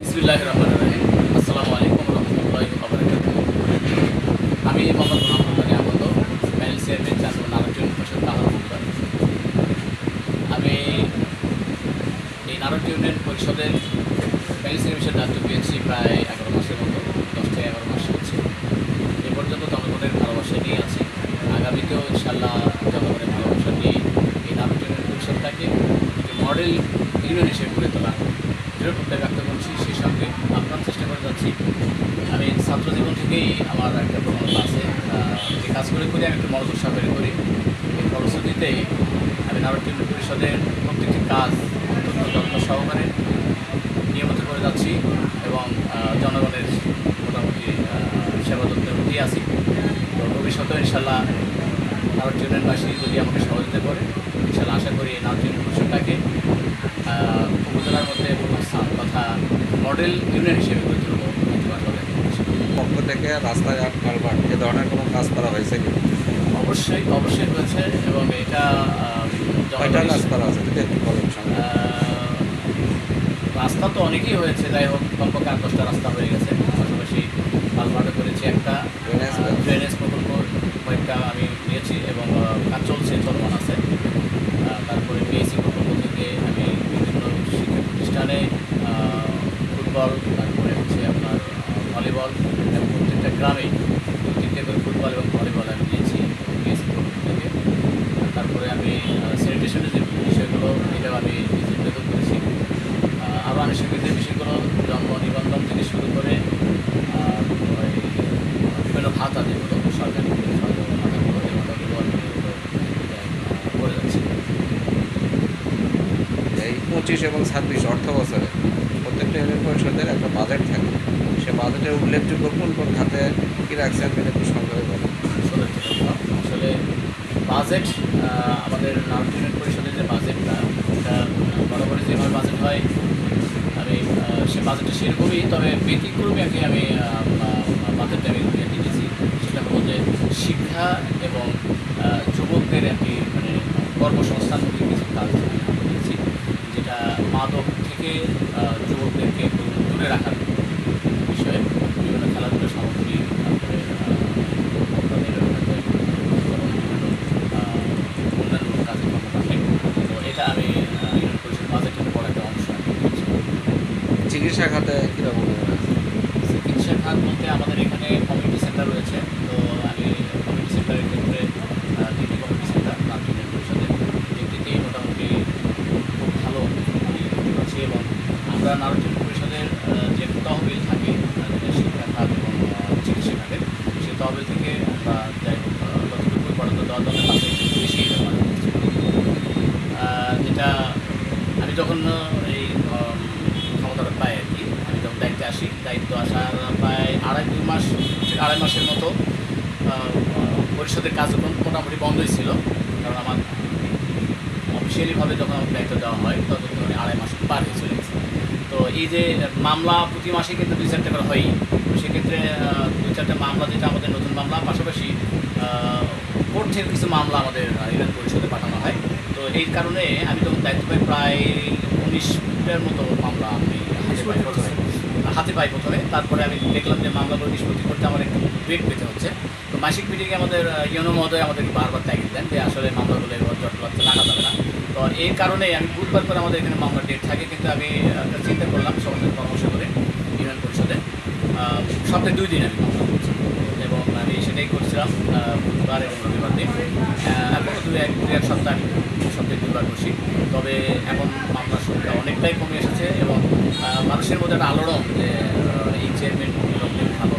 বিসমুল্লাহ রহমান রহিম। আসসালামু আমি মোহাম্মদ মোহাম্মদ আলী আহমদ, প্যানেল চেয়ারম্যান কাহার আমি এই নারক ইউনিয়ন পরিষদের প্যানেল চেয়ারম্যানের দায়িত্ব পেয়েছি প্রায় এগারো মাসের মতো, দশ থেকে এগারো মাস হচ্ছে। এ পর্যন্ত জনগণের ভালোবাসা নিয়ে আছি। আগামীতেও ইনশাল্লাহ জনগণের ভালোবাসা নিয়ে এই নারক ইউনিয়ন পরিষদটাকে একটি মডেল ইউনিয়ন হিসেবে গড়ে তোলা দৃঢ় প্রত্যয় ব্যক্ত করছি সেই সঙ্গে আপনার চেষ্টা করে যাচ্ছি আমি ছাত্র জীবন থেকেই আমার একটা প্রবণতা আছে আহ, যে কাজ করে করে আমি মনোযোগ করি। এই ফলশ্রুতিতে আমি নারকীয় পরিষদের প্রত্যেকটি কাজ অত্যন্ত যত্ন সহকারে নিয়মিত করে যাচ্ছি এবং জনগণের মোটামুটি সেবা যত্নের মধ্যেই আছি। তো ভবিষ্যতে ইনশাল্লাহ নারক ইউনিয়নবাসী যদি আমাকে সহযোগিতা করে ইনশাল্লাহ আশা করি এই নারক ইউনিয়ন পরিষদটাকে উপজেলার মধ্যে স্থান তথা মডেল ইউনিয়ন হিসেবে গড়ে তুলব। পক্ষ থেকে রাস্তাঘাট, কালভার্ট, এ ধরনের কোনো কাজ করা হয়েছে কি? অবশ্যই অবশ্যই হয়েছে এবং এটা কয়টা জনগণের- আছে? যদি একটু বলেন রাস্তা তো অনেকেই হয়েছে যাই হোক কমপক্ষে আট দশটা রাস্তা হয়ে গেছে। পাশাপাশি পালমাটা করেছি একটা ড্রেনেজ প্রকল্প কয়েকটা আমি নিয়েছি এবং কাজ চলছে চলমান আছে। তারপরে পিএসি প্রকল্প থেকে আমি বিভিন্ন শিক্ষা প্রতিষ্ঠানে আহ, ফুটবল তারপরে হচ্ছে আপনার আহ, ভলিবল এবং প্রত্যেকটা গ্রামে দু তিনটে করে ফুটবল এবং ভলিবল আমি নিয়েছি পিএসসি প্রকল্প থেকে আর তারপরে আমি স্যানিটেশনের যে বিষয়গুলো এটাও আমি নিজে উদ্যোগ করেছি আহ, আরও আনুষঙ্গিক যে বিষয়গুলো জন্ম নিবন্ধন থেকে শুরু করে আর ওই বিভিন্ন ভাতা যেগুলো সরকারি সরকারি ভাতাগুলো এই ভাতাগুলো আমি এগুলো, আহ, করে যাচ্ছি এই পঁচিশ এবং ছাব্বিশ অর্থ বছরে প্রত্যেকটা ইউনিয়ন পরিষদের একটা বাজেট থাকে। সে বাজেটের উল্লেখযোগ্য কোন কোন খাতে কী রাখছেন সেটা একটু সংগ্রহ বলেন আসলে বাজেট আমাদের নারক ইউনিয়ন পরিষদের যে বাজেটটা এটা বরাবরই যেভাবে বাজেট হয় আমি সে বাজেটটা সেরকমই, তবে ব্যতিক্রমী কি আমি বাজেটটা আমি দিয়ে দিয়েছি সেটা হলো যে শিক্ষা এবং যুবকদের কি মানে কর্মসংস্থানমূলক কিছু কাজ। মাদক থেকে যুবকদেরকে দূরে রাখার বিষয়ে বিভিন্ন খেলাধুলা সামগ্রী, তারপরে অন্যান্য কাজকর্ম থাকে তো এটা আমি ইউনিয়ন পরিষদ বাজেটের বড় একটা অংশ চিকিৎসা খাতে কীরকম চিকিৎসা খাত বলতে আমাদের এখানে কমিউনিটি সেন্টার রয়েছে তো আমি কমিউনিটি সেন্টারের ক্ষেত্রে আহ, তিনটি কমিউনিটি সেন্টার নাম ইউনিয়ন পরিষদের তিনটিতেই মোটামুটি খুব ভালো আমি দেখতে পাচ্ছি এবং আমরা নারকেল পরিষদের আহ, যে তহবিল থাকে আহ, যেটা শিক্ষা খাত এবং আহ, চিকিৎসা খাতের সেই আমরা যাই হোক যতটুকু বরাদ্দ দেওয়া দরকার তার থেকে একটু বেশি ব্যবহার যেটা আমি যখন এই ক্ষমতাটা পাই আর কি, আমি যখন দায়িত্বে আসি, দায়িত্ব আসার প্রায় আড়াই, দুই মাস আড়াই মাসের মতো পরিষদের কার্যক্রম মোটামুটি বন্ধই ছিল। কারণ আমার অফিসিয়ালিভাবে যখন আমার দায়িত্ব দেওয়া হয় তখন আড়াই মাস পার হয়ে চলে গেছে তো এই যে মামলা প্রতি মাসে কিন্তু দুই চারটে করে হয়ই। তো সেক্ষেত্রে দুই চারটে মামলা যেটা আমাদের নতুন মামলা পাশাপাশি কোর্ট থেকে কিছু মামলা আমাদের ইউনিয়ন পরিষদে পাঠানো হয়। তো এই কারণে আমি যখন দায়িত্ব পাই প্রায় উনিশটার মতো মামলা আমি হাতে পাই প্রথমে। তারপরে আমি দেখলাম যে মামলাগুলো নিষ্পত্তি করতে আমার একটু ওয়েট পেতে হচ্ছে। তো মাসিক মিটিংয়ে আমাদের ইউনো মহোদয় আমাদেরকে বারবার তাগিদ দেন যে আসলে মামলাগুলো এবার না তো এই কারণে আমি বুধবার করে আমাদের এখানে মামলার ডেট থাকে কিন্তু আমি একটা চিন্তা করলাম সবার পরামর্শ করে ইউনিয়ন পরিষদে। সপ্তাহে দুই দিন আমি মামলা করছি এবং আমি সেটাই করছিলাম বুধবার এবং রবিবার দিন। আহ, এখনও দু এক দু এক সপ্তাহ আমি সপ্তাহে দুবার বসি তবে এখন মামলার সংখ্যা অনেকটাই কমে এসেছে এবং মানুষের মধ্যে একটা আলোড়ন যে এই চেয়ারম্যান ভালো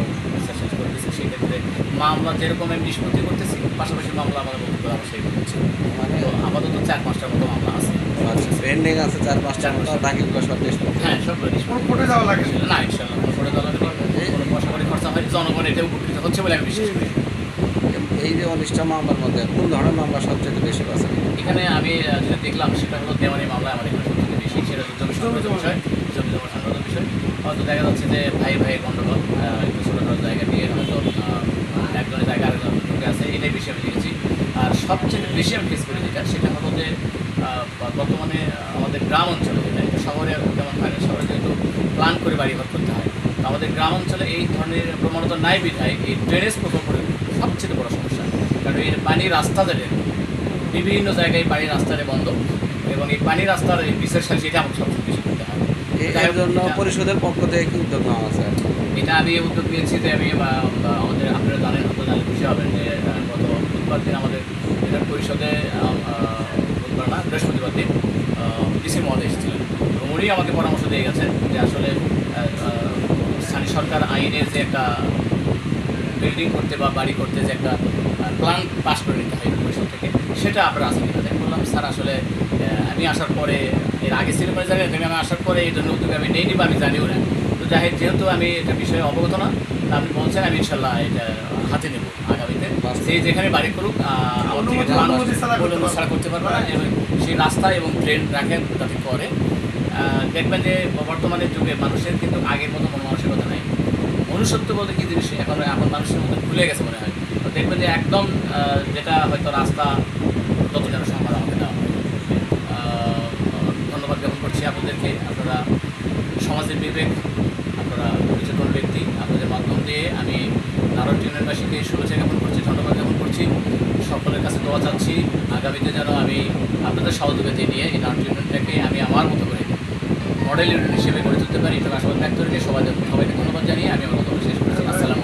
করতেছে সেক্ষেত্রে মামলা যেরকম আমি নিষ্পত্তি করতেছি পাশাপাশি মামলা আমাদের বন্ধু করা সেই হচ্ছে মানে তো আপাতত চার পাঁচটার মতো মামলা আছে। আচ্ছা পেন্ডিং আছে চার পাঁচটা মতো বাকিগুলো সব লিস্ট হ্যাঁ সবগুলো কোর্টে যাওয়া লাগে। না? ইনশাল্লাহ কোনো করে দেওয়া লাগবে কোনো পয়সা করে খরচা হয় জনগণ এটা উপকৃত হচ্ছে বলে আমি বিশ্বাস করি। এই যে উনিশটা মামলার মধ্যে কোন ধরনের মামলা সবচেয়ে বেশি পাচ্ছেন এখানে আমি যেটা দেখলাম সেটা হলো দেওয়ানি মামলা আমার এখানে সবথেকে বেশি সেটা জমি সংক্রান্ত বিষয় জমি জমা সংক্রান্ত বিষয়। হয়তো দেখা যাচ্ছে যে ভাই ভাই গণ্ডগোল আহ, একটু ছোটোখাটো জায়গা নিয়ে হয়তো একজনের জায়গা আরেকজন আছে এটাই বেশি আমি দেখেছি। আর সবচেয়ে বেশি আমি ফেস করি যেটা সেটা হলো যে বর্তমানে আমাদের গ্রাম অঞ্চলে যেটা শহরে তেমন হয় না শহরে যেহেতু প্ল্যান করে বাড়িঘর করতে হয়। তো আমাদের গ্রাম অঞ্চলে এই ধরনের প্রবণতা নাই বিধায় এই ড্রেনেজ প্রকল্পের সবচেয়ে বড় সমস্যা। কারণ এর পানি রাস্তা ধরে বিভিন্ন জায়গায় পানি রাস্তারে বন্ধ এবং এই পানি রাস্তার বিশেষ সাথে এটা আমাকে সবচেয়ে বেশি করতে হয়। এর জন্য পরিষদের পক্ষ থেকে কি উদ্যোগ নেওয়া আছে এটা আমি উদ্যোগ নিয়েছি যে আমি আমাদের আপনারা জানেন জানলে খুশি হবেন যে গত বুধবার দিন আমাদের জেলা পরিষদে বুধবার না, বৃহস্পতিবার দিন ডিসি মহোদয় এসেছিলেন। উনি আমাকে পরামর্শ দিয়ে গেছেন যে আসলে স্থানীয় সরকার আইনের যে একটা বিল্ডিং করতে বা বাড়ি করতে যে একটা প্ল্যান পাস করে নিতে হয় পরিষদ থেকে, সেটা আপনারা আসেন কিনা বললাম স্যার, আসলে আমি আসার পরে, এর আগে সিনেমা জায়গায়, আমি আসার পরে জন্য উদ্যোগ আমি নেইনি বা আমি জানিও না হোক যেহেতু আমি এটা বিষয়ে অবগত না তা আপনি বলছেন আমি ইনশাল্লাহ এটা হাতে নেব আগামীতে। সে যেখানে বাড়ি করুক ছাড়া করতে পারবে না। এবং সেই রাস্তা এবং ট্রেন রাখেন যাতে করে। দেখবেন যে বর্তমানের যুগে মানুষের কিন্তু আগের মতো মন মানসিকতা নাই। মনুষ্যত্ব বলতে কি জিনিস এখন এখন মানুষের মধ্যে ভুলে গেছে মনে হয়। তো দেখবেন যে একদম যেটা হয়তো রাস্তা যত যেন সম্ভব আমাকে দেওয়া। ধন্যবাদ জ্ঞাপন করছি আপনাদেরকে। আপনারা সমাজের বিবেক আপনারা বিচেতন ব্যক্তি আপনাদের মাধ্যম দিয়ে আমি নারদ ইউনিয়নবাসীকে শুভেচ্ছা জ্ঞাপন করছি, ধন্যবাদ জ্ঞাপন করছি। সকলের কাছে দোয়া চাচ্ছি। আগামীতে যেন আমি আপনাদের সহযোগিতা নিয়ে এই নারদ ইউনিয়নটাকে আমি আমার মতো করে মডেল ইউনিয়ন হিসেবে গড়ে তুলতে পারি। এটা আশাবাদ ব্যক্ত রেখে সবাই সবাইকে ধন্যবাদ জানিয়ে আমি আমার কথা শেষ করছি। আসসালামু